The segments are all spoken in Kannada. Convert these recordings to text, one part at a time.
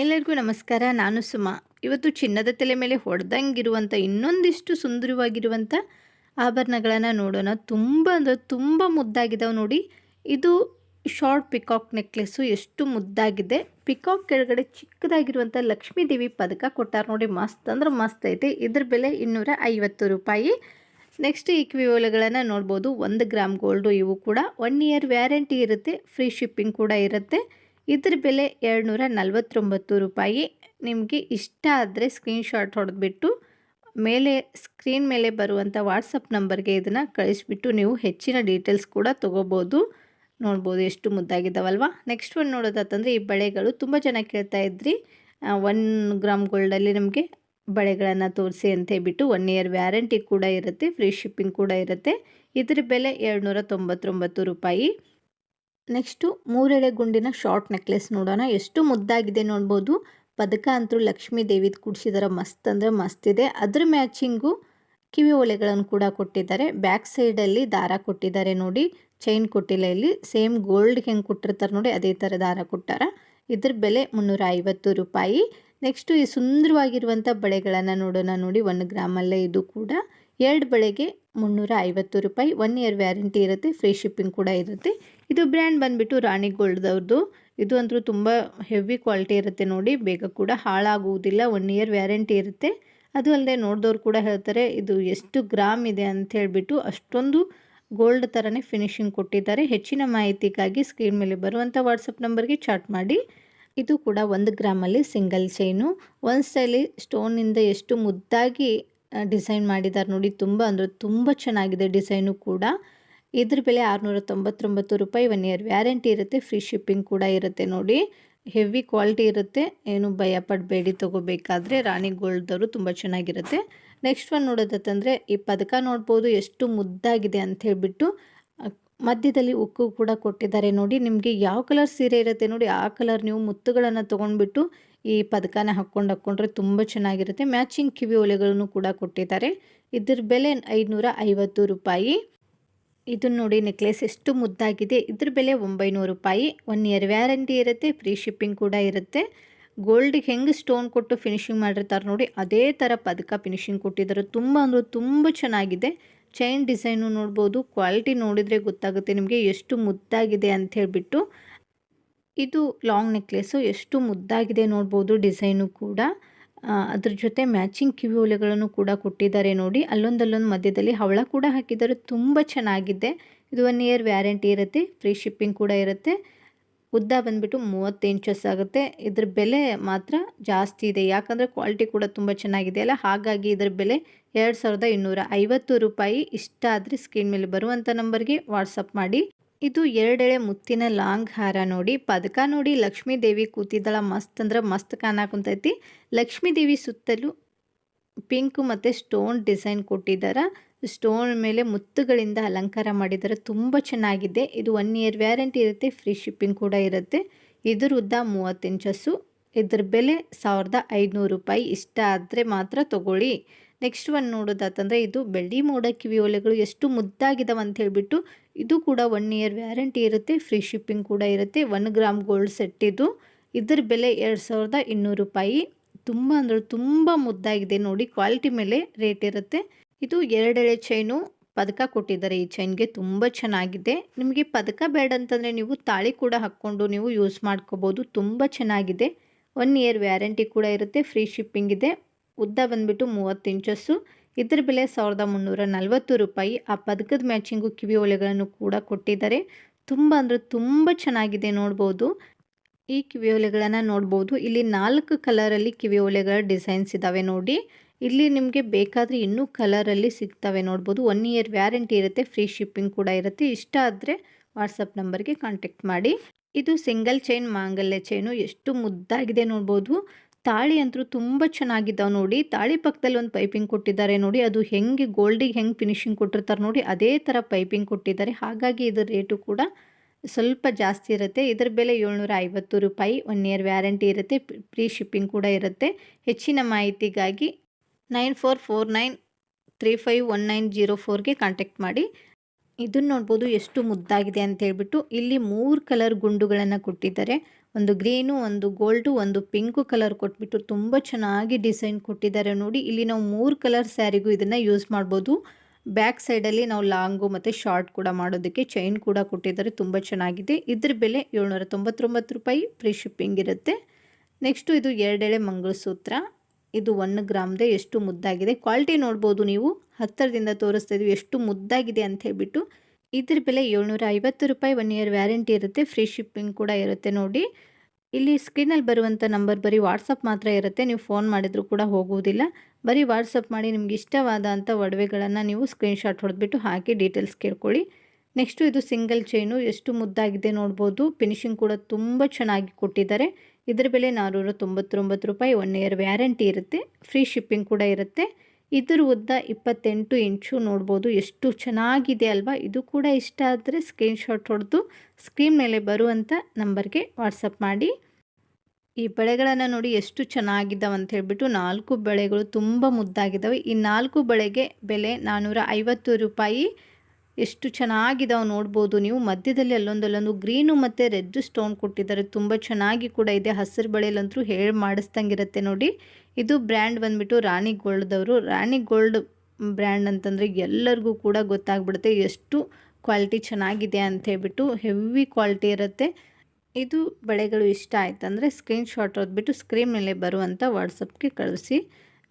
ಎಲ್ಲರಿಗೂ ನಮಸ್ಕಾರ, ನಾನು ಸುಮಾ. ಇವತ್ತು ಚಿನ್ನದ ತಲೆ ಮೇಲೆ ಹೊಡೆದಂಗಿರುವಂಥ ಇನ್ನೊಂದಿಷ್ಟು ಸುಂದರವಾಗಿರುವಂಥ ಆಭರಣಗಳನ್ನು ನೋಡೋಣ. ತುಂಬ ಅಂದರೆ ತುಂಬ ಮುದ್ದಾಗಿದ್ದಾವೆ ನೋಡಿ. ಇದು ಶಾರ್ಟ್ ಪಿಕಾಕ್ ನೆಕ್ಲೆಸ್ಸು, ಎಷ್ಟು ಮುದ್ದಾಗಿದೆ. ಪಿಕಾಕ್ ಕೆಳಗಡೆ ಚಿಕ್ಕದಾಗಿರುವಂಥ ಲಕ್ಷ್ಮೀ ದೇವಿ ಪದಕ ಕೊಟ್ಟಾರ ನೋಡಿ. ಮಸ್ತ್ ಅಂದ್ರೆ ಮಸ್ತ್ ಐತೆ. ಇದ್ರ ಬೆಲೆ ಇನ್ನೂರ ಐವತ್ತು ರೂಪಾಯಿ. ನೆಕ್ಸ್ಟ್ ಈ ಕಿವಿಯೋಲೆಗಳನ್ನು ನೋಡ್ಬೋದು. ಒಂದು ಗ್ರಾಮ್ ಗೋಲ್ಡು ಇವು ಕೂಡ. ಒನ್ ಇಯರ್ ವ್ಯಾರಂಟಿ ಇರುತ್ತೆ. ಫ್ರೀ ಶಿಪ್ಪಿಂಗ್ ಕೂಡ ಇರುತ್ತೆ. ಇದ್ರ ಬೆಲೆ ಎರಡುನೂರ ನಲ್ವತ್ತೊಂಬತ್ತು ರೂಪಾಯಿ. ನಿಮಗೆ ಇಷ್ಟ ಆದರೆ ಸ್ಕ್ರೀನ್ಶಾಟ್ ಹೊಡೆದ್ಬಿಟ್ಟು ಮೇಲೆ ಸ್ಕ್ರೀನ್ ಮೇಲೆ ಬರುವಂಥ ವಾಟ್ಸಪ್ ನಂಬರ್ಗೆ ಇದನ್ನು ಕಳಿಸ್ಬಿಟ್ಟು ನೀವು ಹೆಚ್ಚಿನ ಡೀಟೇಲ್ಸ್ ಕೂಡ ತೊಗೋಬೋದು. ನೋಡ್ಬೋದು ಎಷ್ಟು ಮುದ್ದಾಗಿದ್ದಾವಲ್ವಾ ನೆಕ್ಸ್ಟ್ ಒಂದು ನೋಡೋದಾತಂದರೆ ಈ ಬಳೆಗಳು ತುಂಬ ಜನ ಕೇಳ್ತಾ ಇದ್ರಿ. ಒನ್ ಗ್ರಾಮ್ ಗೋಲ್ಡಲ್ಲಿ ನಮಗೆ ಬಳೆಗಳನ್ನು ತೋರಿಸಿ ಅಂತ ಹೇಳ್ಬಿಟ್ಟು ಒನ್ ಇಯರ್ ವ್ಯಾರಂಟಿ ಕೂಡ ಇರುತ್ತೆ ಫ್ರೀ ಶಿಪ್ಪಿಂಗ್ ಕೂಡ ಇರುತ್ತೆ. ಇದ್ರ ಬೆಲೆ ಎರಡುನೂರ ತೊಂಬತ್ತೊಂಬತ್ತು ರೂಪಾಯಿ. ನೆಕ್ಸ್ಟು ಮೂರೆಳೆ ಗುಂಡಿನ ಶಾರ್ಟ್ ನೆಕ್ಲೆಸ್ ನೋಡೋಣ. ಎಷ್ಟು ಮುದ್ದಾಗಿದೆ ನೋಡ್ಬೋದು. ಪದಕ ಅಂತೂ ಲಕ್ಷ್ಮೀ ದೇವಿದು ಕೂಡಿಸಿದಾರೆ. ಮಸ್ತ್ ಅಂದರೆ ಮಸ್ತ್ ಇದೆ. ಅದ್ರ ಮ್ಯಾಚಿಂಗು ಕಿವಿ ಒಲೆಗಳನ್ನು ಕೂಡ ಕೊಟ್ಟಿದ್ದಾರೆ. ಬ್ಯಾಕ್ ಸೈಡಲ್ಲಿ ದಾರ ಕೊಟ್ಟಿದ್ದಾರೆ ನೋಡಿ. ಚೈನ್ ಕೊಟ್ಟಿಲ್ಲ ಇಲ್ಲಿ. ಸೇಮ್ ಗೋಲ್ಡ್ ಹೆಂಗೆ ಕೊಟ್ಟಿರ್ತಾರೆ ನೋಡಿ, ಅದೇ ಥರ ದಾರ ಕೊಟ್ಟಾರ. ಇದ್ರ ಬೆಲೆ ಮುನ್ನೂರ ಐವತ್ತು ರೂಪಾಯಿ. ನೆಕ್ಸ್ಟು ಈ ಸುಂದರವಾಗಿರುವಂಥ ಬಳೆಗಳನ್ನು ನೋಡೋಣ ನೋಡಿ. ಒಂದು ಗ್ರಾಮಲ್ಲೇ ಇದು ಕೂಡ. ಎರಡು ಬಳೆಗೆ ಮುನ್ನೂರ ಐವತ್ತು ರೂಪಾಯಿ. ಒನ್ ಇಯರ್ ವ್ಯಾರಂಟಿ ಇರುತ್ತೆ. ಫ್ರೀ ಶಿಪ್ಪಿಂಗ್ ಕೂಡ ಇರುತ್ತೆ. ಇದು ಬ್ರ್ಯಾಂಡ್ ಬಂದುಬಿಟ್ಟು ರಾಣಿ ಗೋಲ್ಡ್ದವ್ರದ್ದು ಇದು ಅಂತೂ ತುಂಬ ಹೆವಿ ಕ್ವಾಲಿಟಿ ಇರುತ್ತೆ ನೋಡಿ. ಬೇಗ ಕೂಡ ಹಾಳಾಗುವುದಿಲ್ಲ. ಒನ್ ಇಯರ್ ವ್ಯಾರಂಟಿ ಇರುತ್ತೆ. ಅದು ಅಲ್ಲದೆ ನೋಡಿದವ್ರು ಕೂಡ ಹೇಳ್ತಾರೆ, ಇದು ಎಷ್ಟು ಗ್ರಾಮ್ ಇದೆ ಅಂತ ಹೇಳಿಬಿಟ್ಟು ಅಷ್ಟೊಂದು ಗೋಲ್ಡ್ ಥರನೇ ಫಿನಿಶಿಂಗ್ ಕೊಟ್ಟಿದ್ದಾರೆ. ಹೆಚ್ಚಿನ ಮಾಹಿತಿಗಾಗಿ ಸ್ಕ್ರೀನ್ ಮೇಲೆ ಬರುವಂಥ ವಾಟ್ಸಪ್ ನಂಬರ್ಗೆ ಚಾಟ್ ಮಾಡಿ. ಇದು ಕೂಡ ಒಂದು ಗ್ರಾಮಲ್ಲಿ ಸಿಂಗಲ್ ಚೈನು. ಒಂದು ಸ್ಟೈಲಿ ಸ್ಟೋನಿಂದ ಎಷ್ಟು ಮುದ್ದಾಗಿ ಡಿಸೈನ್ ಮಾಡಿದ್ದಾರೆ ನೋಡಿ. ತುಂಬ ಅಂದರೆ ತುಂಬ ಚೆನ್ನಾಗಿದೆ ಡಿಸೈನು ಕೂಡ. ಇದ್ರ ಬೆಲೆ ಆರುನೂರ ತೊಂಬತ್ತೊಂಬತ್ತು ರೂಪಾಯಿ ಒನ್ ಇಯರ್ ವ್ಯಾರಂಟಿ ಇರುತ್ತೆ ಫ್ರೀ ಶಿಪ್ಪಿಂಗ್ ಕೂಡ ಇರುತ್ತೆ ನೋಡಿ. ಹೆವಿ ಕ್ವಾಲಿಟಿ ಇರುತ್ತೆ, ಏನು ಭಯ ಪಡಬೇಡಿ ತೊಗೋಬೇಕಾದ್ರೆ ರಾಣಿ ಗೋಲ್ಡ್ದವರು ತುಂಬ ಚೆನ್ನಾಗಿರುತ್ತೆ. ನೆಕ್ಸ್ಟ್ ಒನ್ ನೋಡೋದತ್ತಂದರೆ ಈ ಪದಕ ನೋಡ್ಬೋದು, ಎಷ್ಟು ಮುದ್ದಾಗಿದೆ ಅಂತ ಹೇಳಿಬಿಟ್ಟು ಮಧ್ಯದಲ್ಲಿ ಉಕ್ಕು ಕೂಡ ಕೊಟ್ಟಿದ್ದಾರೆ ನೋಡಿ. ನಿಮಗೆ ಯಾವ ಕಲರ್ ಸೀರೆ ಇರುತ್ತೆ ನೋಡಿ, ಆ ಕಲರ್ ನೀವು ಮುತ್ತುಗಳನ್ನು ತೊಗೊಂಡ್ಬಿಟ್ಟು ಈ ಪದಕನ ಹಾಕ್ಕೊಂಡು ಹಾಕ್ಕೊಂಡ್ರೆ ತುಂಬ ಚೆನ್ನಾಗಿರುತ್ತೆ. ಮ್ಯಾಚಿಂಗ್ ಕಿವಿ ಒಲೆಗಳನ್ನು ಕೂಡ ಕೊಟ್ಟಿದ್ದಾರೆ. ಇದ್ರ ಬೆಲೆ ಐದುನೂರ ಐವತ್ತು ರೂಪಾಯಿ. ಇದನ್ನು ನೋಡಿ ನೆಕ್ಲೆಸ್ ಎಷ್ಟು ಮುದ್ದಾಗಿದೆ. ಇದ್ರ ಬೆಲೆ ಒಂಬೈನೂರು ರೂಪಾಯಿ. ಒನ್ ಇಯರ್ ವ್ಯಾರಂಟಿ ಇರುತ್ತೆ, ಫ್ರೀ ಶಿಪ್ಪಿಂಗ್ ಕೂಡ ಇರುತ್ತೆ. ಗೋಲ್ಡಿಗೆ ಹೆಂಗೆ ಸ್ಟೋನ್ ಕೊಟ್ಟು ಫಿನಿಶಿಂಗ್ ಮಾಡಿರ್ತಾರೆ ನೋಡಿ, ಅದೇ ಥರ ಪದಕ ಫಿನಿಶಿಂಗ್ ಕೊಟ್ಟಿದ್ದಾರೆ. ತುಂಬ ಅಂದರೆ ತುಂಬ ಚೆನ್ನಾಗಿದೆ. ಚೈನ್ ಡಿಸೈನು ನೋಡ್ಬೋದು ಕ್ವಾಲಿಟಿ ನೋಡಿದರೆ ಗೊತ್ತಾಗುತ್ತೆ ನಿಮಗೆ ಎಷ್ಟು ಮುದ್ದಾಗಿದೆ ಅಂತ ಹೇಳಿಬಿಟ್ಟು. ಇದು ಲಾಂಗ್ ನೆಕ್ಲೆಸ್ಸು ಎಷ್ಟು ಮುದ್ದಾಗಿದೆ ನೋಡ್ಬೋದು ಡಿಸೈನು ಕೂಡ. ಅದ್ರ ಜೊತೆ ಮ್ಯಾಚಿಂಗ್ ಕಿವಿ ಓಲೆಗಳನ್ನು ಕೂಡ ಕೊಟ್ಟಿದ್ದಾರೆ ನೋಡಿ. ಅಲ್ಲೊಂದಲ್ಲೊಂದು ಮಧ್ಯದಲ್ಲಿ ಹವಳ ಕೂಡ ಹಾಕಿದ್ದಾರೆ. ತುಂಬ ಚೆನ್ನಾಗಿದೆ. ಇದು ಒನ್ ಇಯರ್ ವ್ಯಾರಂಟಿ ಇರುತ್ತೆ. ಫ್ರೀ ಶಿಪ್ಪಿಂಗ್ ಕೂಡ ಇರುತ್ತೆ. ಉದ್ದ ಬಂದುಬಿಟ್ಟು ಮೂವತ್ತು ಇಂಚಸ್ ಆಗುತ್ತೆ. ಇದ್ರ ಬೆಲೆ ಮಾತ್ರ ಜಾಸ್ತಿ ಇದೆ. ಯಾಕಂದರೆ ಕ್ವಾಲಿಟಿ ಕೂಡ ತುಂಬ ಚೆನ್ನಾಗಿದೆ ಅಲ್ಲ. ಹಾಗಾಗಿ ಇದ್ರ ಬೆಲೆ ಎರಡು ಸಾವಿರದ ಇನ್ನೂರ ಐವತ್ತು ರೂಪಾಯಿ ಇಷ್ಟ ಆದರೆ ಸ್ಕ್ರೀನ್ ಮೇಲೆ ಬರುವಂಥ ನಂಬರ್ಗೆ ವಾಟ್ಸಪ್ ಮಾಡಿ. ಇದು ಎರಡೆಳೆ ಮುತ್ತಿನ ಲಾಂಗ್ ಹಾರ ನೋಡಿ, ಪದಕ ನೋಡಿ ಲಕ್ಷ್ಮೀ ದೇವಿ ಕೂತಿದ್ದಳ ಮಸ್ತ್ ಅಂದ್ರೆ ಮಸ್ತ್ ಕಾಣಾಕುಂತೈತಿ ಲಕ್ಷ್ಮೀ ದೇವಿ ಸುತ್ತಲೂ ಪಿಂಕ್ ಮತ್ತು ಸ್ಟೋನ್ ಡಿಸೈನ್ ಕೊಟ್ಟಿದ್ದಾರೆ ಸ್ಟೋನ್ ಮೇಲೆ ಮುತ್ತುಗಳಿಂದ ಅಲಂಕಾರ ಮಾಡಿದ್ದಾರೆ ತುಂಬ ಚೆನ್ನಾಗಿದೆ. ಇದು ಒನ್ ಇಯರ್ ವ್ಯಾರಂಟಿ ಇರುತ್ತೆ ಫ್ರೀ ಶಿಪ್ಪಿಂಗ್ ಕೂಡ ಇರುತ್ತೆ. ಇದ್ರ ಉದ್ದ ಮೂವತ್ತು ಇಂಚಸ್ಸು. ಇದ್ರ ಬೆಲೆ ಸಾವಿರದ ಐದುನೂರು ರೂಪಾಯಿ. ಇಷ್ಟ ಆದರೆ ಮಾತ್ರ ತಗೊಳ್ಳಿ. ನೆಕ್ಸ್ಟ್ ಒಂದು ನೋಡೋದಾತಂದರೆ ಇದು ಬೆಳ್ಳಿ ಮೋಡ ಕಿವಿ ಒಲೆಗಳು ಎಷ್ಟು ಮುದ್ದಾಗಿದ್ದಾವೆ ಅಂತ ಹೇಳಿಬಿಟ್ಟು ಇದು ಕೂಡ ಒನ್ ಇಯರ್ ವ್ಯಾರಂಟಿ ಇರುತ್ತೆ ಫ್ರೀ ಶಿಪ್ಪಿಂಗ್ ಕೂಡ ಇರುತ್ತೆ. ಒನ್ ಗ್ರಾಮ್ ಗೋಲ್ಡ್ ಸೆಟ್ ಇದು. ಇದ್ರ ಬೆಲೆ ಎರಡು ಸಾವಿರದ ಇನ್ನೂರು ರೂಪಾಯಿ. ತುಂಬ ಅಂದರೆ ತುಂಬ ಮುದ್ದಾಗಿದೆ ನೋಡಿ ಕ್ವಾಲಿಟಿ ಮೇಲೆ ರೇಟ್ ಇರುತ್ತೆ. ಇದು ಎರಡೆಳೆ ಚೈನು ಪದಕ ಕೊಟ್ಟಿದ್ದಾರೆ ಈ ಚೈನ್ಗೆ ತುಂಬ ಚೆನ್ನಾಗಿದೆ. ನಿಮಗೆ ಪದಕ ಬೇಡ ಅಂತಂದರೆ ನೀವು ತಾಳಿ ಕೂಡ ಹಾಕ್ಕೊಂಡು ನೀವು ಯೂಸ್ ಮಾಡ್ಕೋಬೋದು, ತುಂಬ ಚೆನ್ನಾಗಿದೆ. ಒನ್ ಇಯರ್ ವ್ಯಾರಂಟಿ ಕೂಡ ಇರುತ್ತೆ ಫ್ರೀ ಶಿಪ್ಪಿಂಗ್ ಇದೆ. ಉದ್ದ ಬಂದುಬಿಟ್ಟು ಮೂವತ್ತು ಇಂಚಸ್ಸು. ಇದ್ರ ಬೆಲೆ ಸಾವಿರದ ಮುನ್ನೂರ ನಲ್ವತ್ತು ರೂಪಾಯಿ. ಆ ಪದಕದ ಮ್ಯಾಚಿಂಗು ಕಿವಿ ಒಲೆಗಳನ್ನು ಕೂಡ ಕೊಟ್ಟಿದ್ದಾರೆ. ತುಂಬ ಅಂದರೆ ತುಂಬ ಚೆನ್ನಾಗಿದೆ ನೋಡ್ಬೋದು. ಈ ಕಿವಿ ಒಲೆಗಳನ್ನು ನೋಡ್ಬೋದು. ಇಲ್ಲಿ ನಾಲ್ಕು ಕಲರಲ್ಲಿ ಕಿವಿ ಒಲೆಗಳ ಡಿಸೈನ್ಸ್ ಇದ್ದಾವೆ ನೋಡಿ. ಇಲ್ಲಿ ನಿಮಗೆ ಬೇಕಾದರೆ ಇನ್ನೂ ಕಲರಲ್ಲಿ ಸಿಗ್ತವೆ ನೋಡ್ಬೋದು. ಒನ್ ಇಯರ್ ವ್ಯಾರಂಟಿ ಇರುತ್ತೆ. ಫ್ರೀ ಶಿಪ್ಪಿಂಗ್ ಕೂಡ ಇರುತ್ತೆ. ಇಷ್ಟ ಆದರೆ ವಾಟ್ಸಪ್ ನಂಬರ್ಗೆ ಕಾಂಟ್ಯಾಕ್ಟ್ ಮಾಡಿ. ಇದು ಸಿಂಗಲ್ ಚೈನ್, ಮಾಂಗಲ್ಯ ಚೈನು. ಎಷ್ಟು ಮುದ್ದಾಗಿದೆ ನೋಡ್ಬೋದು. ತಾಳಿ ಅಂತೂ ತುಂಬ ಚೆನ್ನಾಗಿದ್ದಾವೆ ನೋಡಿ. ತಾಳಿ ಪಕ್ಕದಲ್ಲಿ ಒಂದು ಪೈಪಿಂಗ್ ಕೊಟ್ಟಿದ್ದಾರೆ ನೋಡಿ. ಅದು ಹೆಂಗೆ ಗೋಲ್ಡಿಗೆ ಹೆಂಗೆ ಫಿನಿಶಿಂಗ್ ಕೊಟ್ಟಿರ್ತಾರೆ ನೋಡಿ. ಅದೇ ಥರ ಪೈಪಿಂಗ್ ಕೊಟ್ಟಿದ್ದಾರೆ. ಹಾಗಾಗಿ ಇದರ ರೇಟು ಕೂಡ ಸ್ವಲ್ಪ ಜಾಸ್ತಿ ಇರುತ್ತೆ. ಇದರ ಬೆಲೆ ಏಳ್ನೂರ ಐವತ್ತು ರೂಪಾಯಿ. ಒನ್ ಇಯರ್ ವ್ಯಾರಂಟಿ ಇರುತ್ತೆ. ಫ್ರೀ ಶಿಪ್ಪಿಂಗ್ ಕೂಡ ಇರುತ್ತೆ. ಹೆಚ್ಚಿನ ಮಾಹಿತಿಗಾಗಿ nine four four nine three five one nine zero ಫೋರ್ಗೆ contact ಮಾಡಿ. ಇದನ್ನು ನೋಡ್ಬೋದು ಎಷ್ಟು ಮುದ್ದಾಗಿದೆ ಅಂತ ಹೇಳ್ಬಿಟ್ಟು ಇಲ್ಲಿ ಮೂರು ಕಲರ್ ಗುಂಡುಗಳನ್ನು ಕೊಟ್ಟಿದ್ದಾರೆ. ಒಂದು ಗ್ರೀನು, ಒಂದು ಗೋಲ್ಡು, ಒಂದು ಪಿಂಕು ಕಲರ್ ಕೊಟ್ಬಿಟ್ಟು ತುಂಬ ಚೆನ್ನಾಗಿ ಡಿಸೈನ್ ಕೊಟ್ಟಿದ್ದಾರೆ ನೋಡಿ. ಇಲ್ಲಿ ನಾವು ಮೂರು ಕಲರ್ ಸ್ಯಾರಿಗೂ ಇದನ್ನು ಯೂಸ್ ಮಾಡ್ಬೋದು. ಬ್ಯಾಕ್ ಸೈಡಲ್ಲಿ ನಾವು ಲಾಂಗು ಮತ್ತು ಶಾರ್ಟ್ ಕೂಡ ಮಾಡೋದಕ್ಕೆ ಚೈನ್ ಕೂಡ ಕೊಟ್ಟಿದ್ದಾರೆ. ತುಂಬ ಚೆನ್ನಾಗಿದೆ. ಇದ್ರ ಬೆಲೆ ಏಳ್ನೂರ ತೊಂಬತ್ತೊಂಬತ್ತು ರೂಪಾಯಿ ಫ್ರೀ ಶಿಪ್ಪಿಂಗ್ ಇರುತ್ತೆ. ನೆಕ್ಸ್ಟು ಇದು ಎರಡೆಳೆ ಮಂಗಳಸೂತ್ರ. ಇದು ಒನ್ ಗ್ರಾಮ್ದೆ ಎಷ್ಟು ಮುದ್ದಾಗಿದೆ. ಕ್ವಾಲಿಟಿ ನೋಡ್ಬೋದು ನೀವು. ಹತ್ತಿರದಿಂದ ತೋರಿಸ್ತಾ ಇದೀವಿ. ಎಷ್ಟು ಮುದ್ದಾಗಿದೆ ಅಂತ ಹೇಳ್ಬಿಟ್ಟು ಇದ್ರ ಬೆಲೆ ಏಳ್ನೂರ ಐವತ್ತು ರೂಪಾಯಿ ಒನ್ ಇಯರ್ ವ್ಯಾರಂಟಿ ಇರುತ್ತೆ. ಫ್ರೀ ಶಿಪ್ಪಿಂಗ್ ಕೂಡ ಇರುತ್ತೆ ನೋಡಿ. ಇಲ್ಲಿ ಸ್ಕ್ರೀನಲ್ಲಿ ಬರುವಂಥ ನಂಬರ್ ಬರೀ ವಾಟ್ಸಪ್ ಮಾತ್ರ ಇರುತ್ತೆ. ನೀವು ಫೋನ್ ಮಾಡಿದರೂ ಕೂಡ ಹೋಗುವುದಿಲ್ಲ. ಬರೀ ವಾಟ್ಸಪ್ ಮಾಡಿ ನಿಮ್ಗೆ ಇಷ್ಟವಾದಂಥ ಒಡವೆಗಳನ್ನು ನೀವು ಸ್ಕ್ರೀನ್ಶಾಟ್ ಹೊಡೆದ್ಬಿಟ್ಟು ಹಾಕಿ ಡೀಟೇಲ್ಸ್ ಕೇಳ್ಕೊಳ್ಳಿ. ನೆಕ್ಸ್ಟು ಇದು ಸಿಂಗಲ್ ಚೈನು ಎಷ್ಟು ಮುದ್ದಾಗಿದೆ ನೋಡ್ಬೋದು. ಫಿನಿಶಿಂಗ್ ಕೂಡ ತುಂಬ ಚೆನ್ನಾಗಿ ಕೊಟ್ಟಿದ್ದಾರೆ. ಇದರ ಬೆಲೆ ನಾನ್ನೂರ ತೊಂಬತ್ತೊಂಬತ್ತು ರೂಪಾಯಿ ಒನ್ ಇಯರ್ ವ್ಯಾರಂಟಿ ಇರುತ್ತೆ. ಫ್ರೀ ಶಿಪ್ಪಿಂಗ್ ಕೂಡ ಇರುತ್ತೆ. ಇದ್ರ ಉದ್ದ ಇಪ್ಪತ್ತೆಂಟು ಇಂಚು ನೋಡ್ಬೋದು. ಎಷ್ಟು ಚೆನ್ನಾಗಿದೆ ಅಲ್ವಾ? ಇದು ಕೂಡ ಇಷ್ಟ ಆದರೆ ಸ್ಕ್ರೀನ್ಶಾಟ್ ಹೊಡೆದು ಸ್ಕ್ರೀನ್ ಮೇಲೆ ಬರುವಂಥ ನಂಬರ್ಗೆ ವಾಟ್ಸಪ್ ಮಾಡಿ. ಈ ಬಳೆಗಳನ್ನು ನೋಡಿ ಎಷ್ಟು ಚೆನ್ನಾಗಿದ್ದಾವೆ ಅಂತ ಹೇಳಿಬಿಟ್ಟು ನಾಲ್ಕು ಬಳೆಗಳು ತುಂಬ ಮುದ್ದಾಗಿದ್ದಾವೆ. ಈ ನಾಲ್ಕು ಬಳೆಗೆ ಬೆಲೆ ನಾನ್ನೂರ ಐವತ್ತು ರೂಪಾಯಿ. ಎಷ್ಟು ಚೆನ್ನಾಗಿದಾವೆ ನೋಡ್ಬೋದು. ನೀವು ಮಧ್ಯದಲ್ಲಿ ಅಲ್ಲೊಂದಲ್ಲೊಂದು ಗ್ರೀನು ಮತ್ತು ರೆಡ್ ಸ್ಟೋನ್ ಕೊಟ್ಟಿದ್ದಾರೆ. ತುಂಬ ಚೆನ್ನಾಗಿ ಕೂಡ ಇದೆ. ಹಸಿರು ಬಳೆಯಲ್ಲಂತೂ ಹೇಳಿ ಮಾಡಿಸ್ದಂಗಿರುತ್ತೆ ನೋಡಿ. ಇದು ಬ್ರ್ಯಾಂಡ್ ಬಂದುಬಿಟ್ಟು ರಾಣಿ ಗೋಲ್ಡ್ದವರು ರಾಣಿ ಗೋಲ್ಡ್ ಬ್ರ್ಯಾಂಡ್ ಅಂತಂದರೆ ಎಲ್ಲರಿಗೂ ಕೂಡ ಗೊತ್ತಾಗ್ಬಿಡುತ್ತೆ ಎಷ್ಟು ಕ್ವಾಲಿಟಿ ಚೆನ್ನಾಗಿದೆ ಅಂತ ಹೇಳ್ಬಿಟ್ಟು ಹೆವಿ ಕ್ವಾಲಿಟಿ ಇರುತ್ತೆ. ಇದು ಬಳೆಗಳು ಇಷ್ಟ ಆಯ್ತಂದರೆ ಸ್ಕ್ರೀನ್ಶಾಟ್ ಓದ್ಬಿಟ್ಟು ಸ್ಕ್ರೀನ್ ಮೇಲೆ ಬರುವಂಥ ವಾಟ್ಸಪ್ಗೆ ಕಳಿಸಿ.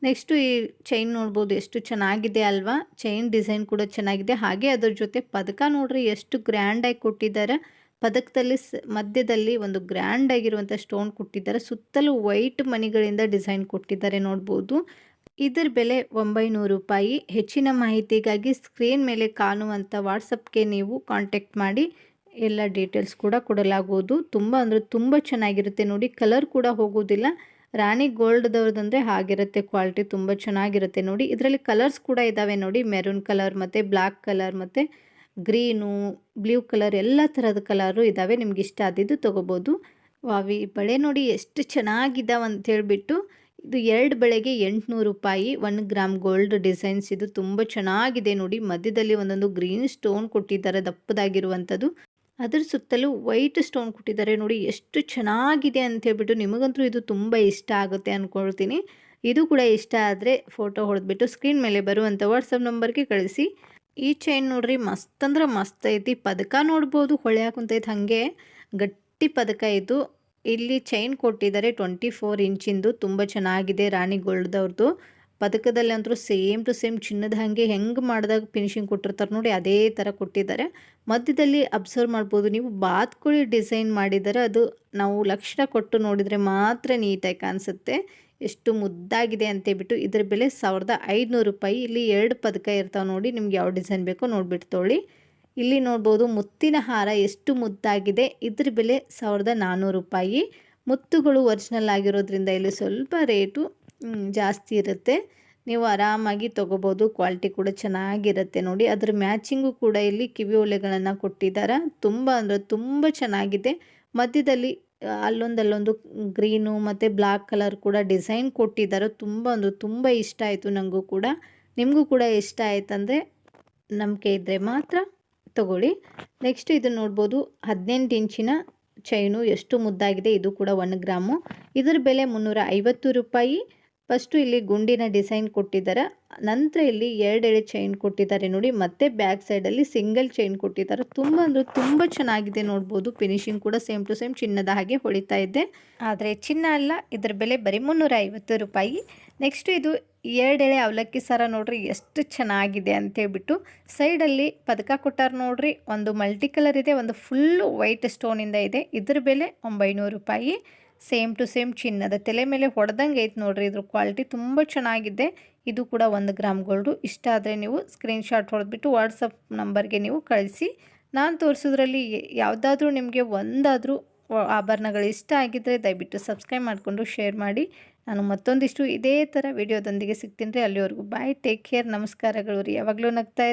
ನೆಕ್ಸ್ಟು ಈ ಚೈನ್ ನೋಡ್ಬೋದು ಎಷ್ಟು ಚೆನ್ನಾಗಿದೆ ಅಲ್ವಾ? ಚೈನ್ ಡಿಸೈನ್ ಕೂಡ ಚೆನ್ನಾಗಿದೆ. ಹಾಗೆ ಅದ್ರ ಜೊತೆ ಪದಕ ನೋಡ್ರಿ, ಎಷ್ಟು ಗ್ರ್ಯಾಂಡಾಗಿ ಕೊಟ್ಟಿದ್ದಾರೆ. ಪದಕದಲ್ಲಿ ಮಧ್ಯದಲ್ಲಿ ಒಂದು ಗ್ರ್ಯಾಂಡ್ ಆಗಿರುವಂಥ ಸ್ಟೋನ್ ಕೊಟ್ಟಿದ್ದಾರೆ. ಸುತ್ತಲೂ ವೈಟ್ ಮಣಿಗಳಿಂದ ಡಿಸೈನ್ ಕೊಟ್ಟಿದ್ದಾರೆ ನೋಡ್ಬೋದು. ಇದರ ಬೆಲೆ ಒಂಬೈನೂರು ರೂಪಾಯಿ. ಹೆಚ್ಚಿನ ಮಾಹಿತಿಗಾಗಿ ಸ್ಕ್ರೀನ್ ಮೇಲೆ ಕಾಣುವಂಥ ವಾಟ್ಸಪ್ಗೆ ನೀವು ಕಾಂಟ್ಯಾಕ್ಟ್ ಮಾಡಿ. ಎಲ್ಲ ಡೀಟೇಲ್ಸ್ ಕೂಡ ಕೊಡಲಾಗುವುದು. ತುಂಬ ಅಂದರೆ ತುಂಬ ಚೆನ್ನಾಗಿರುತ್ತೆ ನೋಡಿ. ಕಲರ್ ಕೂಡ ಹೋಗೋದಿಲ್ಲ. ರಾಣಿ ಗೋಲ್ಡ್ದವ್ರದಂದರೆ ಹಾಗಿರುತ್ತೆ, ಕ್ವಾಲಿಟಿ ತುಂಬ ಚೆನ್ನಾಗಿರುತ್ತೆ. ನೋಡಿ, ಇದರಲ್ಲಿ ಕಲರ್ಸ್ ಕೂಡ ಇದ್ದಾವೆ ನೋಡಿ. ಮೆರೂನ್ ಕಲರ್ ಮತ್ತು ಬ್ಲ್ಯಾಕ್ ಕಲರ್ ಮತ್ತು ಗ್ರೀನು, ಬ್ಲೂ ಕಲರ್ ಎಲ್ಲ ಥರದ ಕಲರು ಇದ್ದಾವೆ ನಿಮ್ಗೆ ಇಷ್ಟ ಆದಿದ್ದು ತೊಗೋಬೋದು. ವಾವಿ ಬಳೆ ನೋಡಿ ಎಷ್ಟು ಚೆನ್ನಾಗಿದ್ದಾವೆ ಅಂತ ಹೇಳಿಬಿಟ್ಟು, ಇದು ಎರಡು ಬಳೆಗೆ ಎಂಟುನೂರು ರೂಪಾಯಿ, ಒನ್ ಗ್ರಾಮ್ ಗೋಲ್ಡ್ ಡಿಸೈನ್ಸ್. ಇದು ತುಂಬ ಚೆನ್ನಾಗಿದೆ ನೋಡಿ. ಮಧ್ಯದಲ್ಲಿ ಒಂದೊಂದು ಗ್ರೀನ್ ಸ್ಟೋನ್ ಕೊಟ್ಟಿದ್ದಾರೆ, ದಪ್ಪದಾಗಿರುವಂಥದ್ದು. ಅದ್ರ ಸುತ್ತಲೂ ವೈಟ್ ಸ್ಟೋನ್ ಕೊಟ್ಟಿದ್ದಾರೆ ನೋಡಿ, ಎಷ್ಟು ಚೆನ್ನಾಗಿದೆ ಅಂತ ಹೇಳ್ಬಿಟ್ಟು ನಿಮಗಂತೂ ಇದು ತುಂಬ ಇಷ್ಟ ಆಗುತ್ತೆ ಅಂದ್ಕೊಳ್ತೀನಿ ಇದು ಕೂಡ ಇಷ್ಟ ಆದರೆ ಫೋಟೋ ಹೊಡೆದ್ಬಿಟ್ಟು ಸ್ಕ್ರೀನ್ ಮೇಲೆ ಬರುವಂಥ ವಾಟ್ಸಪ್ ನಂಬರ್ಗೆ ಕಳಿಸಿ. ಈ ಚೈನ್ ನೋಡ್ರಿ, ಮಸ್ತ್ ಅಂದ್ರೆ ಮಸ್ತ್ ಐತಿ. ಪದಕ ನೋಡ್ಬೋದು ಹೊಳೆ ಹಾಕುಂತೈತೆ ಹಾಗೆ ಗಟ್ಟಿ ಪದಕ ಇದು. ಇಲ್ಲಿ ಚೈನ್ ಕೊಟ್ಟಿದ್ದಾರೆ ಟ್ವೆಂಟಿ ಫೋರ್ ಇಂಚಿಂದು ತುಂಬ ಚೆನ್ನಾಗಿದೆ ರಾಣಿ ಗೋಲ್ಡ್ದವ್ರದ್ದು ಪದಕದಲ್ಲಿ ಅಂತರೂ ಸೇಮ್ ಟು ಸೇಮ್ ಚಿನ್ನದ ಹಾಗೆ ಹೆಂಗೆ ಮಾಡಿದಾಗ ಫಿನಿಶಿಂಗ್ ಕೊಟ್ಟಿರ್ತಾರೆ ನೋಡಿ, ಅದೇ ಥರ ಕೊಟ್ಟಿದ್ದಾರೆ. ಮಧ್ಯದಲ್ಲಿ ಅಬ್ಸರ್ವ್ ಮಾಡ್ಬೋದು, ನೀವು ಬಾತ್ಕೋಳಿ ಡಿಸೈನ್ ಮಾಡಿದರೆ ಅದು ನಾವು ಲಕ್ಷಣ ಕೊಟ್ಟು ನೋಡಿದರೆ ಮಾತ್ರ ನೀಟಾಗಿ ಕಾಣಿಸುತ್ತೆ. ಎಷ್ಟು ಮುದ್ದಾಗಿದೆ ಅಂತೇಳ್ಬಿಟ್ಟು ಇದ್ರ ಬೆಲೆ ಸಾವಿರದ ಐದುನೂರು ರೂಪಾಯಿ, ಇಲ್ಲಿ ಎರಡು ಪದಕ ಇರ್ತಾವೆ ನೋಡಿ, ನಿಮ್ಗೆ ಯಾವ ಡಿಸೈನ್ ಬೇಕೋ ನೋಡಿಬಿಟ್ಟು ತೊಳಿ. ಇಲ್ಲಿ ನೋಡ್ಬೋದು ಮುತ್ತಿನ ಹಾರ ಎಷ್ಟು ಮುದ್ದಾಗಿದೆ, ಇದ್ರ ಬೆಲೆ ಸಾವಿರದ ನಾನ್ನೂರು ರೂಪಾಯಿ. ಮುತ್ತುಗಳು ಒರಿಜಿನಲ್ ಆಗಿರೋದ್ರಿಂದ ಇಲ್ಲಿ ಸ್ವಲ್ಪ ರೇಟು ಜಾಸ್ತಿ ಇರುತ್ತೆ. ನೀವು ಆರಾಮಾಗಿ ತೊಗೋಬೋದು. ಕ್ವಾಲಿಟಿ ಕೂಡ ಚೆನ್ನಾಗಿರುತ್ತೆ ನೋಡಿ. ಅದರ ಮ್ಯಾಚಿಂಗು ಕೂಡ ಇಲ್ಲಿ ಕಿವಿ ಒಲೆಗಳನ್ನು ಕೊಟ್ಟಿದ್ದಾರೆ ತುಂಬ ಅಂದರೆ ತುಂಬ ಚೆನ್ನಾಗಿದೆ. ಮಧ್ಯದಲ್ಲಿ ಅಲ್ಲೊಂದು ಅಲ್ಲೊಂದು ಗ್ರೀನು ಮತ್ತು ಬ್ಲ್ಯಾಕ್ ಕಲರ್ ಕೂಡ ಡಿಸೈನ್ ಕೊಟ್ಟಿದ್ದಾರೆ ತುಂಬ ಅಂದರೆ ತುಂಬ ಇಷ್ಟ ಆಯಿತು ನನಗೂ ಕೂಡ. ನಿಮಗೂ ಕೂಡ ಇಷ್ಟ ಆಯ್ತಂದರೆ ನಂಬಿಕೆ ಇದ್ದರೆ ಮಾತ್ರ ತಗೊಳ್ಳಿ. ನೆಕ್ಸ್ಟ್ ಇದು ನೋಡ್ಬೋದು. ಹದಿನೆಂಟು ಇಂಚಿನ ಚೈನು ಎಷ್ಟು ಮುದ್ದಾಗಿದೆ? ಇದು ಕೂಡ ಒನ್ ಗ್ರಾಮು. ಇದರ ಬೆಲೆ ಮುನ್ನೂರ ಐವತ್ತು ರೂಪಾಯಿ. ಫಸ್ಟು ಇಲ್ಲಿ ಗುಂಡಿನ ಡಿಸೈನ್ ಕೊಟ್ಟಿದ್ದಾರೆ. ನಂತರ ಇಲ್ಲಿ ಎರಡೆಳೆ ಚೈನ್ ಕೊಟ್ಟಿದ್ದಾರೆ ನೋಡಿ. ಮತ್ತೆ ಬ್ಯಾಕ್ ಸೈಡಲ್ಲಿ ಸಿಂಗಲ್ ಚೈನ್ ಕೊಟ್ಟಿದ್ದಾರೆ. ತುಂಬ ಅಂದರೆ ತುಂಬ ಚೆನ್ನಾಗಿದೆ ನೋಡ್ಬೋದು. ಫಿನಿಶಿಂಗ್ ಕೂಡ ಸೇಮ್ ಟು ಸೇಮ್ ಚಿನ್ನದ ಹಾಗೆ ಹೊಳಿತಾ ಇದೆ. ಆದರೆ ಚಿನ್ನ ಅಲ್ಲ, ಇದರ ಬೆಲೆ ಬರೀ ಮುನ್ನೂರ ಐವತ್ತು ರೂಪಾಯಿ. ನೆಕ್ಸ್ಟ್ ಇದು ಎರಡೆಳೆ ಅವಲಕ್ಕಿ ಸರ ನೋಡ್ರಿ, ಎಷ್ಟು ಚೆನ್ನಾಗಿದೆ ಅಂತೇಳ್ಬಿಟ್ಟು ಸೈಡಲ್ಲಿ ಪದಕ ಕೊಟ್ಟಾರ ನೋಡ್ರಿ. ಒಂದು ಮಲ್ಟಿ ಕಲರ್ ಇದೆ, ಒಂದು ಫುಲ್ ವೈಟ್ ಸ್ಟೋನಿಂದ ಇದೆ. ಇದ್ರ ಬೆಲೆ ಒಂಬೈನೂರು ರೂಪಾಯಿ. ಸೇಮ್ ಟು ಸೇಮ್ ಚಿನ್ನದ ತಲೆ ಮೇಲೆ ಹೊಡೆದಂಗೆ ಐತೆ ನೋಡ್ರಿ, ಇದ್ರ ಕ್ವಾಲಿಟಿ ತುಂಬ ಚೆನ್ನಾಗಿದೆ. ಇದು ಕೂಡ ಒಂದು ಗ್ರಾಮ್ ಗೋಲ್ಡು ಇಷ್ಟ ಆದರೆ ನೀವು ಸ್ಕ್ರೀನ್ಶಾಟ್ ಹೊಡೆದ್ಬಿಟ್ಟು ವಾಟ್ಸಪ್ ನಂಬರ್ಗೆ ನೀವು ಕಳಿಸಿ. ನಾನು ತೋರಿಸೋದ್ರಲ್ಲಿ ಯಾವುದಾದ್ರೂ ನಿಮಗೆ ಒಂದಾದರೂ ಆಭರಣಗಳು ಇಷ್ಟ ಆಗಿದ್ದರೆ ದಯವಿಟ್ಟು ಸಬ್ಸ್ಕ್ರೈಬ್ ಮಾಡಿಕೊಂಡು ಶೇರ್ ಮಾಡಿ. ನಾನು ಮತ್ತೊಂದಿಷ್ಟು ಇದೇ ಥರ ವಿಡಿಯೋದೊಂದಿಗೆ ಸಿಗ್ತೀನಿ ರೀ. ಅಲ್ಲಿವರೆಗೂ ಬಾಯ್ ಟೇಕ್ ಕೇರ್ ನಮಸ್ಕಾರಗಳು ರೀ. ಯಾವಾಗಲೂ ನಗ್ತಾ